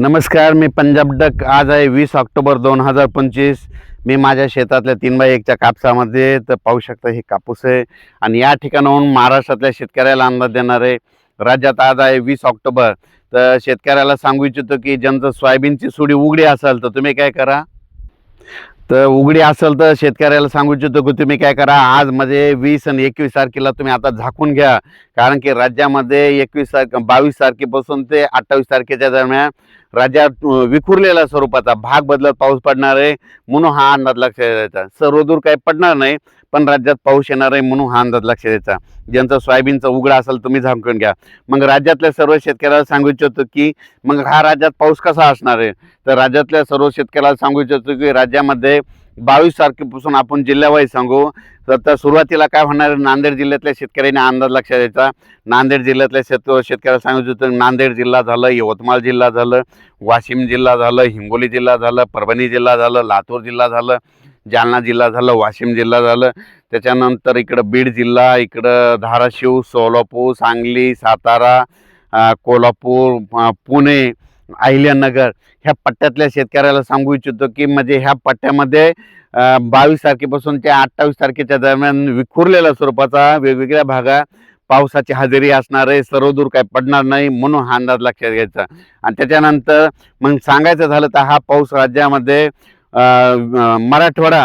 नमस्कार मी पंजाब डक. आज आहे वीस ऑक्टोबर दोन हजार पंचवीस. मी माझ्या शेतातल्या तीन बाय एकच्या कापसामध्ये तर पाहू शकता हे कापूस आहे. आणि या ठिकाणाहून महाराष्ट्रातल्या शेतकऱ्याला अंदाज देणार आहे. राज्यात आज आहे वीस ऑक्टोबर. तर शेतकऱ्याला सांगू इच्छितो की ज्यांचं सोयाबीनची सुडी उघडी असेल तर तुम्ही काय करा. तर उघडी असेल तर शेतकऱ्याला सांगू इच्छितो की तुम्ही काय करा. आज म्हणजे वीस आणि एकवीस तारखेला तुम्ही आता झाकून घ्या. कारण की राज्यामध्ये एकवीस तारखे बावीस तारखेपासून ते अठ्ठावीस तारखेच्या दरम्यान राज्यात विखुरलेल्या स्वरूपाचा भाग बदलत पाऊस पडणार आहे म्हणून हा अंदाज लक्षात द्यायचा सर्वदूर काही पडणार नाही पण राज्यात पाऊस येणार आहे म्हणून हा अंदाज लक्षात द्यायचा ज्यांचं सोयाबीनचा उघडा असेल तुम्ही झाकून घ्या. मग राज्यातल्या सर्व शेतकऱ्याला सांगू इच्छितो की मग हा राज्यात पाऊस कसा असणार आहे? तर राज्यातल्या सर्व शेतकऱ्याला सांगू इच्छितो की राज्यामध्ये बावीस तारखेपासून आपण जिल्ह्यावाईज सांगू. तर सुरुवातीला काय होणार नांदेड जिल्ह्यातल्या शेतकऱ्यांनी अंदाज लक्षात द्यायचा नांदेड जिल्ह्यातल्या शेत शेतकऱ्याला सांगितलं होतं नांदेड जिल्हा झालं यवतमाळ जिल्हा झालं वाशिम जिल्हा झालं हिंगोली जिल्हा झालं परभणी जिल्हा झालं लातूर जिल्हा झालं जालना जिल्हा झालं वाशिम जिल्हा झालं. त्याच्यानंतर इकडं बीड जिल्हा इकडं धाराशिव सोलापूर सांगली सातारा कोल्हापूर पुणे अहिल्यानगर ह्या पट्ट्यातल्या शेतकऱ्याला सांगू इच्छितो की म्हणजे ह्या पट्ट्यामध्ये बावीस तारखेपासून ते अठ्ठावीस तारखेच्या दरम्यान विखुरलेल्या स्वरूपाचा वेगवेगळ्या भागात पावसाची हजेरी असणार आहे सर्वदूर काय पडणार नाही म्हणून हा अंदाज लक्षात घ्यायचा. आणि त्याच्यानंतर मग सांगायचं झालं तर हा पाऊस राज्यामध्ये मराठवाडा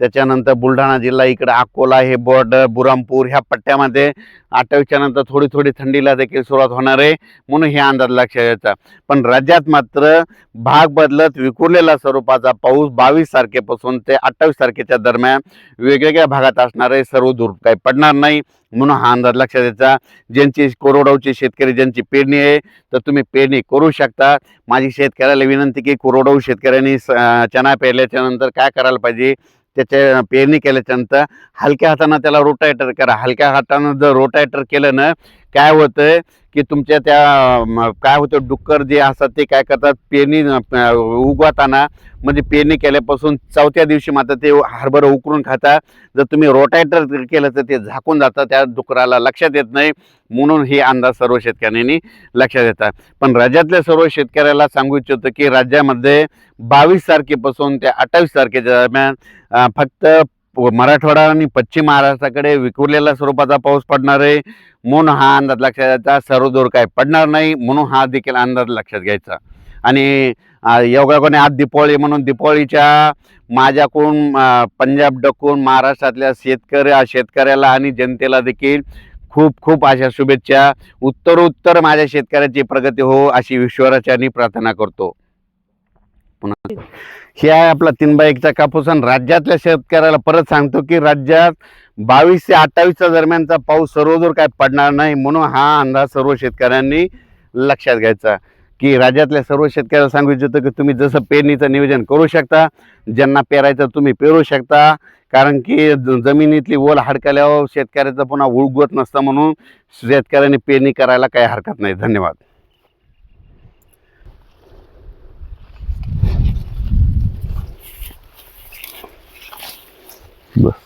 त्याच्यानंतर बुलढाणा जिल्हा इकडे अकोला हे बॉर्डर बुरामपूर ह्या पट्ट्यामध्ये अठ्ठावीसच्या नंतर थोडी थोडी थंडीला देखील सुरुवात होणार आहे म्हणून हे अंदाज लक्षात घ्यायचा पण राज्यात मात्र भाग बदलत विखुरलेला स्वरूपाचा पाऊस बावीस तारखेपासून ते अठ्ठावीस तारखेच्या दरम्यान वेगवेगळ्या भागात असणार आहे. सर्व दूर काही पडणार नाही म्हणून हा अंदाज लक्षात द्यायचा ज्यांची कोरोडावची शेतकरी ज्यांची पेरणी आहे तर तुम्ही पेरणी करू शकता. माझी शेतकऱ्याला विनंती की कोरोडाऊ शेतकऱ्यांनी चणा पेरल्याच्या नंतर काय करायला पाहिजे? त्याच्या पेरणी केल्याच्यानंतर हलक्या हातानं त्याला रोटायटर करा. हलक्या हातानं जर रोटायटर केलं ना काय होतं की तुमच्या त्या काय होतं डुक्कर जे असतात ते काय करतात पेरणी उगवताना म्हणजे पेरणी केल्यापासून चौथ्या दिवशी मात्र ते हरभर उकरून खातात. जर तुम्ही रोटायटर केलं तर ते झाकून जातं त्या डुकराला लक्षात येत नाही. म्हणून हे अंदाज सर्व शेतकऱ्यांनी लक्षात येतात पण राज्यातल्या सर्व शेतकऱ्याला सांगू इच्छितो की राज्यामध्ये बावीस तारखेपासून ते अठ्ठावीस तारखेच्या दरम्यान फक्त मराठवाडा आणि पश्चिम महाराष्ट्राकडे विखुरलेल्या स्वरूपाचा पाऊस पडणार आहे. म्हणून हा अंदाज लक्षात घ्यायचा सर्वदूर काय पडणार नाही म्हणून हा देखील अंदाज लक्षात घ्यायचा. आणि एवढ्या कोणी आज दीपावळी म्हणून दीपावळीच्या माझ्याकडून पंजाब डकून महाराष्ट्रातल्या शेतकरी शेतकऱ्याला आणि जनतेला देखील खूप खूप अशा शुभेच्छा. उत्तरोत्तर माझ्या शेतकऱ्याची प्रगती हो अशी ईश्वराच्यानी प्रार्थना करतो. पुन्हा हे आहे आपला तीन बाय एकचा कापूस आणि राज्यातल्या शेतकऱ्याला परत सांगतो की राज्यात बावीस ते अठ्ठावीसच्या दरम्यानचा पाऊस सर्वदूर काय पडणार नाही म्हणून हा अंदाज सर्व शेतकऱ्यांनी लक्षात घ्यायचा. की राज्यातल्या सर्व शेतकऱ्याला सांगू इच्छितो की तुम्ही जसं पेरणीचं नियोजन करू शकता ज्यांना पेरायचं तुम्ही पेरू शकता. कारण की ज- जमिनीतली ओल हडकल्यावर शेतकऱ्याचं पुन्हा उळगवत नसतं म्हणून शेतकऱ्यांनी पेरणी करायला काही हरकत नाही. धन्यवाद. Bye.